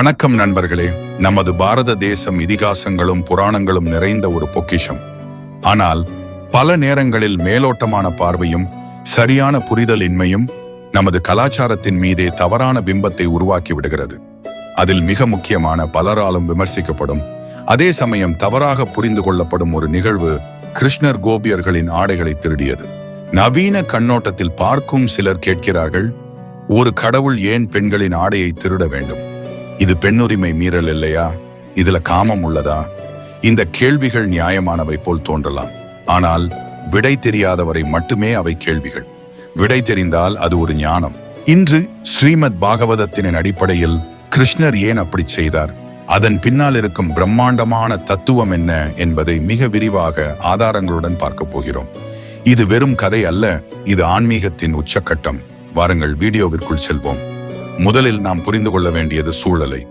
வணக்கம் நண்பர்களே. நமது பாரத தேசம் இதிகாசங்களும் புராணங்களும் நிறைந்த ஒரு பொக்கிஷம். ஆனால் பல நேரங்களில் மேலோட்டமான பார்வையும் சரியான புரிதல் இன்மையும் நமது கலாச்சாரத்தின் மீதே தவறான பிம்பத்தை உருவாக்கி விடுகிறது. அதில் மிக முக்கியமான பலராலும் விமர்சிக்கப்படும் அதே சமயம் தவறாக புரிந்து கொள்ளப்படும் ஒரு நிகழ்வு கிருஷ்ணர் கோபியர்களின் ஆடைகளை திருடியது. நவீன கண்ணோட்டத்தில் பார்க்கும் சிலர் கேட்கிறார்கள் ஒரு கடவுள் ஏன் பெண்களின் ஆடையை திருட வேண்டும்? இது பெண்ணுரிமை மீறல் இல்லையா? இதுல காமம் உள்ளதா? இந்த கேள்விகள் நியாயமானவை போல் தோன்றலாம். ஆனால் விடை தெரியாதவரை மட்டுமே அவை கேள்விகள். விடை தெரிந்தால் அது ஒரு ஞானம். இன்று ஸ்ரீமத் பாகவதத்தின் அடிப்படையில் கிருஷ்ணர் ஏன் அப்படி செய்தார்? அதன் பின்னால் இருக்கும் பிரம்மாண்டமான தத்துவம் என்ன என்பதை மிக விரிவாக ஆதாரங்களுடன் பார்க்க போகிறோம். இது வெறும் கதை அல்ல இது ஆன்மீகத்தின் உச்சக்கட்டம். வாருங்கள் வீடியோவிற்குள் செல்வோம். முதலில் நாம் புரிந்து கொள்ள வேண்டியது சூழலை.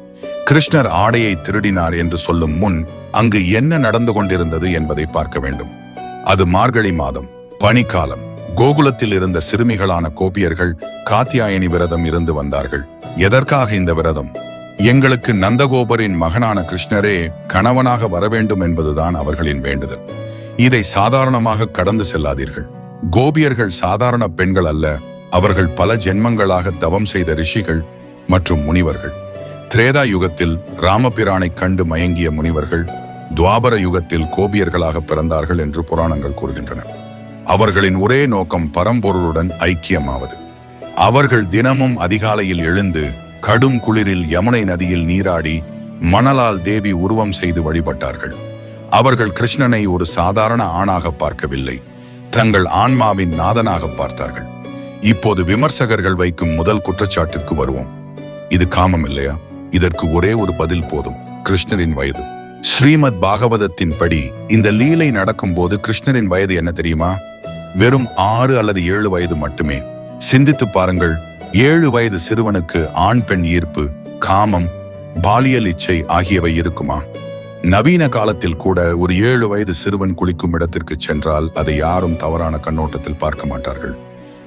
கிருஷ்ணர் ஆடையை திருடினார் என்று சொல்லும் முன் அங்கு என்ன நடந்து கொண்டிருந்தது என்பதை பார்க்க வேண்டும். அது மார்கழி மாதம் பனிக்காலம். கோகுலத்தில் இருந்த சிறுமிகளான கோபியர்கள் காத்தியாயனி விரதம் இருந்து வந்தார்கள். எதற்காக இந்த விரதம்? எங்களுக்கு நந்தகோபரின் மகனான கிருஷ்ணரே கணவனாக வர வேண்டும் என்பதுதான் அவர்களின் வேண்டுதல். இதை சாதாரணமாக கடந்து செல்லாதீர்கள். கோபியர்கள் சாதாரண பெண்கள் அல்ல. அவர்கள் பல ஜென்மங்களாக தவம் செய்த ரிஷிகள் மற்றும் முனிவர்கள். திரேதா யுகத்தில் ராமபிரானை கண்டு மயங்கிய முனிவர்கள் துவாபர யுகத்தில் கோபியர்களாக பிறந்தார்கள் என்று புராணங்கள் கூறுகின்றன. அவர்களின் ஒரே நோக்கம் பரம்பொருளுடன் ஐக்கியமாவது. அவர்கள் தினமும் அதிகாலையில் எழுந்து கடும் குளிரில் யமுனை நதியில் நீராடி மணலால் தேவி உருவம் செய்து வழிபட்டார்கள். அவர்கள் கிருஷ்ணனை ஒரு சாதாரண ஆணாக பார்க்கவில்லை. தங்கள் ஆன்மாவின் நாதனாக பார்த்தார்கள். இப்போது விமர்சகர்கள் வைக்கும் முதல் குற்றச்சாட்டிற்கு வருவோம். இது காமம் இல்லையா? இதற்கு ஒரே ஒரு பதில் போதும். கிருஷ்ணரின் வயது. ஸ்ரீமத் பாகவதத்தின் படி இந்த லீலை நடக்கும்போது கிருஷ்ணரின் வயது என்ன தெரியுமா? வெறும் ஆறு அல்லது ஏழு வயது மட்டுமே. சிந்தித்து பாருங்கள். ஏழு வயது சிறுவனுக்கு ஆண் பெண் ஈர்ப்பு காமம் பாலியல் இச்சை ஆகியவை இருக்குமா? நவீன காலத்தில் கூட ஒரு ஏழு வயது சிறுவன் குளிக்கும் இடத்திற்கு சென்றால் அதை யாரும் தவறான கண்ணோட்டத்தில் பார்க்க மாட்டார்கள்.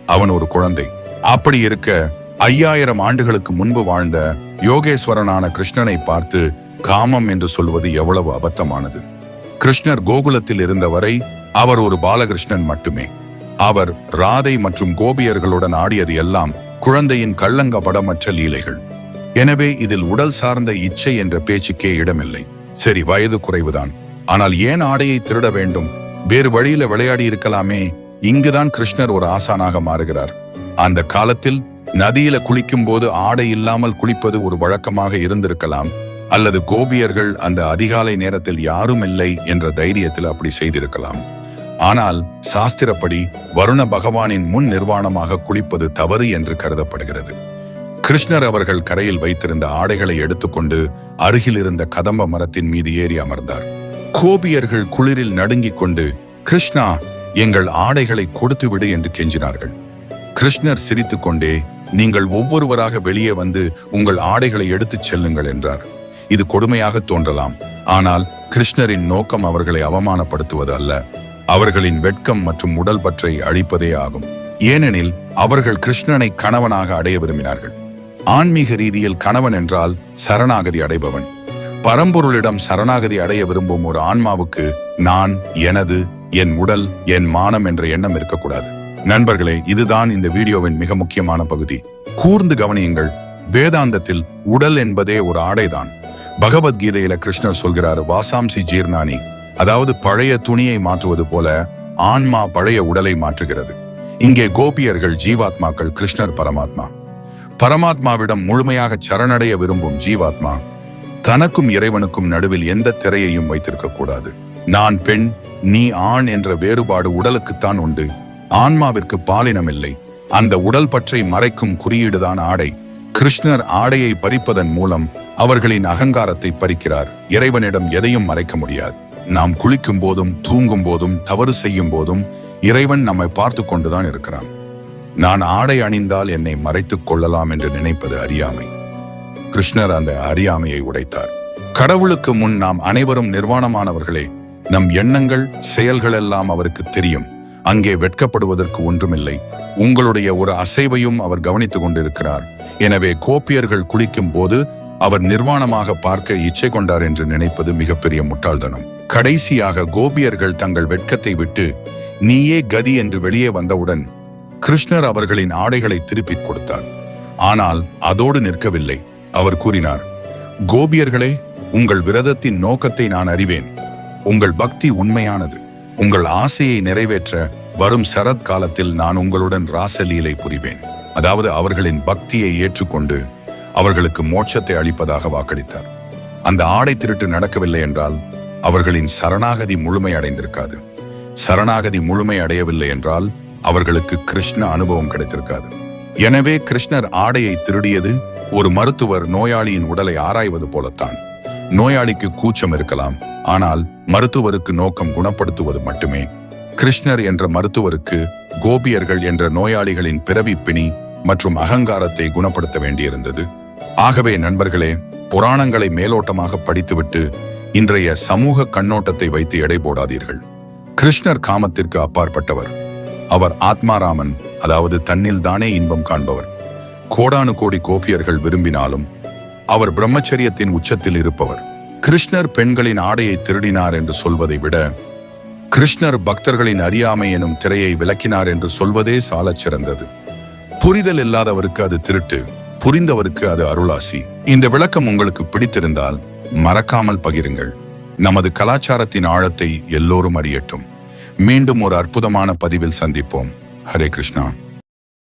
அவன் ஒரு குழந்தை. அப்படி இருக்க ஐயாயிரம் ஆண்டுகளுக்கு முன்பு வாழ்ந்த யோகேஸ்வரனான கிருஷ்ணனை பார்த்து காமம் என்று சொல்வது எவ்வளவு அபத்தமானது. கிருஷ்ணர் கோகுலத்தில் இருந்தவரை அவர் ஒரு பாலகிருஷ்ணன் மட்டுமே. அவர் ராதை மற்றும் கோபியர்களுடன் ஆடியது எல்லாம் குழந்தையின் கள்ளங்க படமற்ற லீலைகள். எனவே இதில் உடல் சார்ந்த இச்சை என்ற பேச்சுக்கே இடமில்லை. சரி வயது குறைவுதான். ஆனால் ஏன் ஆடையை திருட வேண்டும்? வேறு வழியில விளையாடி இருக்கலாமே. இங்குதான் கிருஷ்ணர் ஒரு ஆசானாக மாறுகிறார். அந்த காலத்தில் நதியில குளிக்கும் போது ஆடை இல்லாமல் குளிப்பது ஒரு வழக்கமாக இருந்திருக்கலாம். அல்லது கோபியர்கள் அந்த அதிகாலை நேரத்தில் யாரும் இல்லை என்ற தைரியத்தில் அப்படி செய்திருக்கலாம். ஆனால் சாஸ்திரப்படி வருண பகவானின் முன் நிர்வாணமாக குளிப்பது தவறு என்று கருதப்படுகிறது. கிருஷ்ணர் அவர்கள் கரையில் வைத்திருந்த ஆடைகளை எடுத்துக்கொண்டு அருகில் இருந்த கதம்ப மரத்தின் மீது ஏறி அமர்ந்தார். கோபியர்கள் குளிரில் நடுங்கிக் கொண்டு கிருஷ்ணா எங்கள் ஆடைகளை கொடுத்து விடு என்று கெஞ்சினார்கள். கிருஷ்ணர் சிரித்துக்கொண்டே நீங்கள் ஒவ்வொருவராக வெளியே வந்து உங்கள் ஆடைகளை எடுத்துச் செல்லுங்கள் என்றார். இது கொடுமையாக தோன்றலாம். ஆனால் கிருஷ்ணரின் நோக்கம் அவர்களை அவமானப்படுத்துவது அல்ல. அவர்களின் வெட்கம் மற்றும் உடல் பற்றை அழிப்பதே ஆகும். ஏனெனில் அவர்கள் கிருஷ்ணனை கணவனாக அடைய விரும்பினார்கள். ஆன்மீக ரீதியில் கணவன் என்றால் சரணாகதி அடைபவன். பரம்பொருளிடம் சரணாகதி அடைய விரும்பும் ஒரு ஆன்மாவுக்கு நான் எனது என் உடல் என் மானம் என்ற எண்ணம் இருக்கக்கூடாது. நண்பர்களே இதுதான் இந்த வீடியோவின் மிக முக்கியமான பகுதி. கூர்ந்து கவனியுங்கள் வேதாந்தத்தில் உடல் என்பதே ஒரு ஆடைதான். பகவத்கீதையில கிருஷ்ணர் சொல்கிறார் வாசாம்சி ஜீர்ணானி. அதாவது பழைய துணியை மாற்றுவது போல ஆன்மா பழைய உடலை மாற்றுகிறது. இங்கே கோபியர்கள் ஜீவாத்மாக்கள் கிருஷ்ணர் பரமாத்மா. பரமாத்மாவிடம் முழுமையாக சரணடைய விரும்பும் ஜீவாத்மா தனக்கும் இறைவனுக்கும் நடுவில் எந்த திரையையும் வைத்திருக்க கூடாது நான் பெண் நீ ஆண் என்ற வேறுபாடு உடலுக்குத்தான் உண்டு. ஆன்மாவிற்கு பாலினம் இல்லை அந்த உடல் பற்றை மறைக்கும் குறியீடுதான் ஆடை. கிருஷ்ணர் ஆடையை பறிப்பதன் மூலம் அவர்களின் அகங்காரத்தை பறிக்கிறார். இறைவனிடம் எதையும் மறைக்க முடியாது. நாம் குளிக்கும் போதும் தூங்கும் போதும் தவறு செய்யும் போதும் இறைவன் நம்மை பார்த்து கொண்டுதான் இருக்கிறான். நான் ஆடை அணிந்தால் என்னை மறைத்துக் கொள்ளலாம் என்று நினைப்பது அறியாமை. கிருஷ்ணர் அந்த அறியாமையை உடைத்தார். கடவுளுக்கு முன் நாம் அனைவரும் நிர்வாணமானவர்களே நம் எண்ணங்கள் செயல்கள் எல்லாம் அவருக்கு தெரியும். அங்கே வெட்கப்படுவதற்கு ஒன்றுமில்லை. உங்களுடைய ஒரு அசைவையும் அவர் கவனித்துக் கொண்டிருக்கிறார். எனவே கோப்பியர்கள் குளிக்கும் போது அவர் நிர்வாணமாக பார்க்க இச்சை கொண்டார் என்று நினைப்பது மிகப்பெரிய முட்டாள்தனம். கடைசியாக கோபியர்கள் தங்கள் வெட்கத்தை விட்டு நீயே கதி என்று வெளியே வந்தவுடன் கிருஷ்ணர் அவர்களின் ஆடைகளை திருப்பிக் கொடுத்தார். ஆனால் அதோடு நிற்கவில்லை. அவர் கூறினார் கோபியர்களே உங்கள் விரதத்தின் நோக்கத்தை நான் அறிவேன். உங்கள் பக்தி உண்மையானது. உங்கள் ஆசையை நிறைவேற்ற வரும் சரத் காலத்தில் நான் உங்களுடன் ராசலீலை புரிவேன். அதாவது அவர்களின் பக்தியை ஏற்றுக்கொண்டு அவர்களுக்கு மோட்சத்தை அளிப்பதாக வாக்களித்தார். அந்த ஆடை திருட்டு நடக்கவில்லை என்றால் அவர்களின் சரணாகதி முழுமை அடைந்திருக்காது. சரணாகதி முழுமை அடையவில்லை என்றால் அவர்களுக்கு கிருஷ்ண அனுபவம் கிடைத்திருக்காது. எனவே கிருஷ்ணர் ஆடையை திருடியது ஒரு மருத்துவர் நோயாளியின் உடலை ஆராய்வது போலத்தான். நோயாளிக்கு கூச்சம் இருக்கலாம். ஆனால் மருத்துவருக்கு நோக்கம் குணப்படுத்துவது மட்டுமே. கிருஷ்ணர் என்ற மருத்துவருக்கு கோபியர்கள் என்ற நோயாளிகளின் பிறவி பிணி மற்றும் அகங்காரத்தை குணப்படுத்த வேண்டியிருந்தது. ஆகவே நண்பர்களே புராணங்களை மேலோட்டமாக படித்துவிட்டு இன்றைய சமூக கண்ணோட்டத்தை வைத்து எடை போடாதீர்கள். கிருஷ்ணர் காமத்திற்கு அப்பாற்பட்டவர். அவர் ஆத்மாராமன் அதாவது தன்னில் தானே இன்பம் காண்பவர். கோடானு கோடி கோபியர்கள் விரும்பினாலும் அவர் பிரம்மச்சரியத்தின் உச்சத்தில் இருப்பவர். கிருஷ்ணர் பெண்களின் ஆடையை திருடினார் என்று சொல்வதை விட கிருஷ்ணர் பக்தர்களின் அறியாமை எனும் திரையை விளக்கினார் என்று சொல்வதே சாலச் சிறந்தது. புரிதல் இல்லாதவருக்கு அது திருட்டு புரிந்தவருக்கு அது அருளாசி. இந்த விளக்கம் உங்களுக்கு பிடித்திருந்தால் மறக்காமல் பகிருங்கள். நமது கலாச்சாரத்தின் ஆழத்தை எல்லோரும் அறியட்டும். மீண்டும் ஒரு அற்புதமான பதிவில் சந்திப்போம். ஹரே கிருஷ்ணா.